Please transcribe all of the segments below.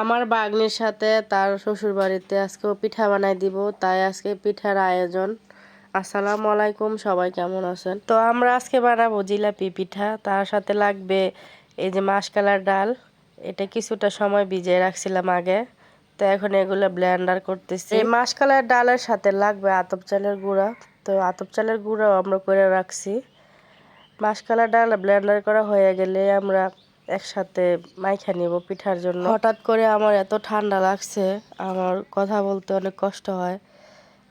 আমার বাগনির সাথে তার শ্বশুর বাড়িতে আজকেও পিঠা বানাই দিব, তাই আজকে পিঠার আয়োজন। আসসালামু আলাইকুম, সবাই কেমন আছেন? তো আমরা আজকে বানাবো জিলাপি পিঠা, তার সাথে লাগবে এই যে মাসকালার ডাল। এটা কিছুটা সময় ভিজিয়ে রাখছিলাম আগে, তো এখন এগুলো ব্লেন্ডার করতেছি। এই মাসকালার ডালের সাথে লাগবে আতপ চালের গুঁড়া, তো আতপ চালের গুঁড়াও আমরা করে রাখছি। মাসকালার ডাল ব্লেন্ডার করা হয়ে গেলে আমরা একসাথে মাইখা নিব পিঠার জন্য। হঠাৎ করে আমার এত ঠান্ডা লাগছে, আমার কথা বলতে অনেক কষ্ট হয়।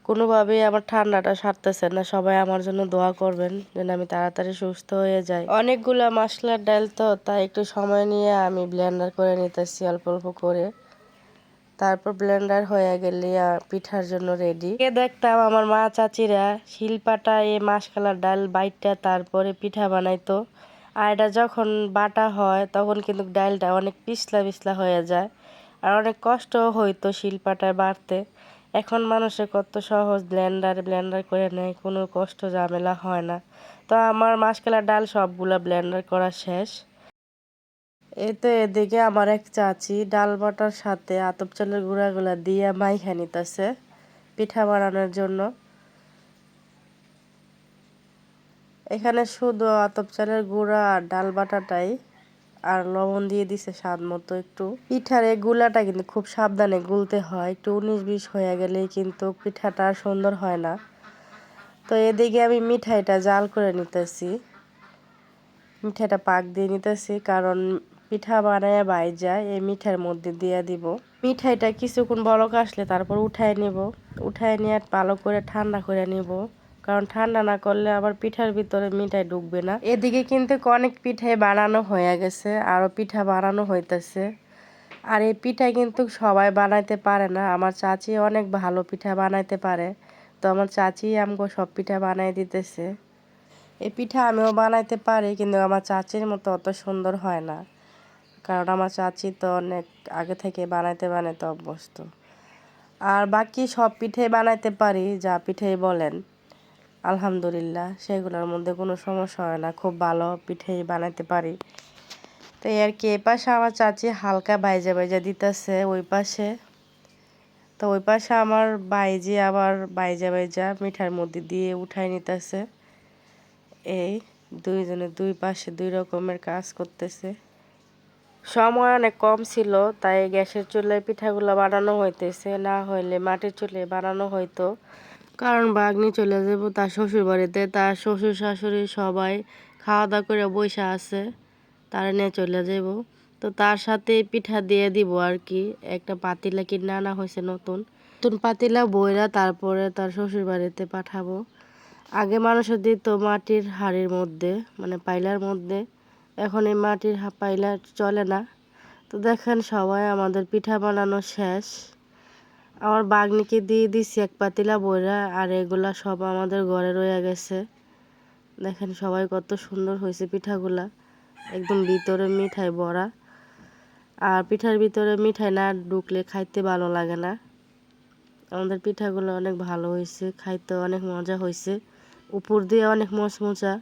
কোনোভাবেই আমার ঠান্ডাটা সারতেছে না, সবাই আমার জন্য দোয়া করবেন যেন আমি তাড়াতাড়ি সুস্থ হয়ে যাই। অনেকগুলো মশলার ডাল তো, তাই একটু সময় নিয়ে আমি ব্লেন্ডার করে নিতেছি অল্প অল্প করে। তারপর ব্লেন্ডার হয়ে গেলে পিঠার জন্য রেডি এ দেখতাম আমার মা চাচিরা শিলপাটা এ মাসকালার ডাল বাইটটা তারপরে পিঠা বানাইতো। আর এটা যখন বাটা হয়, তখন কিন্তু ডালটা অনেক পিছলা পিছলা হয়ে যায়। আর অনেক কষ্ট হইতো শিলপাটায় বাড়তে। এখন মানুষের কত সহজ ব্লেন্ডার ব্লেন্ডার করে নেয়, কোনো কষ্ট ঝামেলা হয় না। তো আমার মাসকালার ডাল সবগুলো ব্লেন্ডার করা শেষ। এতে এদিকে আমার এক চাচি ডাল বাটার সাথে আতপ চালের গুঁড়াগুলা দিয়ে মাইখা নিতেছে পিঠা বানানোর জন্য। এখানে শুধু আতপ চালের গুঁড়া আর ডাল বাটাটাই আর লবণ দিয়ে দিছে স্বাদ মতো একটু। পিঠার এই গুলাটা কিন্তু খুব সাবধানে গুলতে হয়। একটু উনিশ বিশ হয়ে গেলেই কিন্তু পিঠাটা আর সুন্দর হয় না। তো এদিকে আমি মিঠাইটা জাল করে নিতেছি। মিঠাইটা পাক দিয়ে নিতেছি কারণ পিঠা বানায় বাই যায় এই মিঠার মধ্যে দিয়ে দিব। মিঠাইটা কিছুক্ষণ বলক আসলে তারপর উঠায় নিব। উঠায় নিয়ে ভালো করে ঠান্ডা করে নিব। কারণ ঠান্ডা না করলে আবার পিঠার ভিতরে মিঠাই ঢুকবে না। এদিকে কিন্তু অনেক পিঠাই বানানো হয়ে গেছে আরও পিঠা বানানো হইতেছে। আর এই পিঠা কিন্তু সবাই বানাইতে পারে না। আমার চাচি অনেক ভালো পিঠা বানাইতে পারে। তো আমার চাচি আমাকে সব পিঠা বানাই দিতেছে। এই পিঠা আমিও বানাইতে পারি, কিন্তু আমার চাচির মতো অত সুন্দর হয় না। কারণ আমার চাচি তো অনেক আগে থেকে বানাইতে বানাইতে অভ্যস্ত। আর বাকি সব পিঠে বানাইতে পারি, যা পিঠেই বলেন। আলহামদুলিল্লাহ, সেগুলোর মধ্যে কোনো সমস্যা হয় না। খুব ভালো পিঠেই বানাতে পারি। তো আর কি, এ পাশে আমার চাচি হালকা বাইজা বাইজা দিতেছে ওই পাশে। তো ওই পাশে আমার বাইজি আবার বাইজা বাইজা মিঠার মধ্যে দিয়ে উঠাই নিতেছে। এই দুইজনে দুই পাশে দুই রকমের কাজ করতেছে। সময় অনেক কম ছিল, তাই গ্যাসের চুলায় পিঠাগুলো বানানো হইতেছে। না হইলে মাটির চুলে বানানো হইতো। কারণ বাগনি চলে যাব তার শ্বশুর বাড়িতে তার শ্বশুর শাশুড়ি সবাই খাওয়া দাওয়া করে বৈশা আছে, তারা নিয়ে চলে যাব। তো তার সাথে পিঠা দিয়ে দিব আর কি। একটা পাতিলা কিনে আনা হয়েছে নতুন। নতুন পাতিলা বইরা তারপরে তার শ্বশুর বাড়িতে পাঠাবো। আগে মানুষের দিত মাটির হাড়ির মধ্যে মানে পাইলার মধ্যে। এখন এই মাটির পাইলা চলে না। তো দেখেন সবাই আমাদের পিঠা বানানো শেষ। আমার বাগনিকে দিয়ে দিছি এক পাতিলা বইরা, আর এগুলা সব আমাদের ঘরে রয়ে গেছে। দেখেন সবাই কত সুন্দর হয়েছে পিঠাগুলা। একদম ভিতরে মিঠাই বড়া। আর পিঠার ভিতরে মিঠাই না ঢুকলে খাইতে ভালো লাগে না। আমাদের পিঠাগুলো অনেক ভালো হয়েছে, খাইতে অনেক মজা হয়েছে। উপর দিয়ে অনেক মচমচা,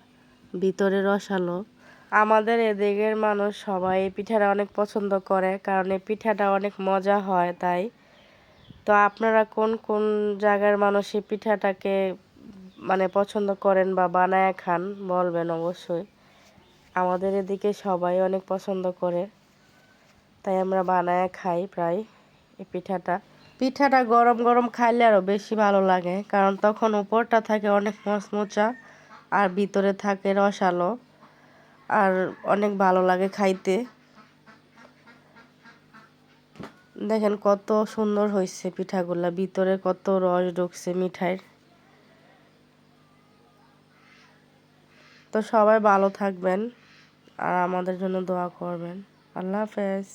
ভিতরে রসালো। আমাদের এদিকের মানুষ সবাই পিঠাটা অনেক পছন্দ করে, কারণ এই পিঠাটা অনেক মজা হয় তাই। তো আপনারা কোন কোন জায়গার মানুষ এই পিঠাটাকে মানে পছন্দ করেন বা বানায় খান বলবেন অবশ্যই। আমাদের এদিকে সবাই অনেক পছন্দ করে, তাই আমরা বানায় খাই প্রায় এই পিঠাটা। পিঠাটা গরম গরম খাইলে আরও বেশি ভালো লাগে, কারণ তখন উপরটা থাকে অনেক মচমচা আর ভিতরে থাকে রসালো, আর অনেক ভালো লাগে খাইতে। দেখেন কত সুন্দর হয়েছে পিঠাগুলা, ভিতরে কত রস ঢুকছে মিঠাইয়ের। তো সবাই ভালো থাকবেন আর আমাদের জন্য দোয়া করবেন। আল্লাহ হাফেজ।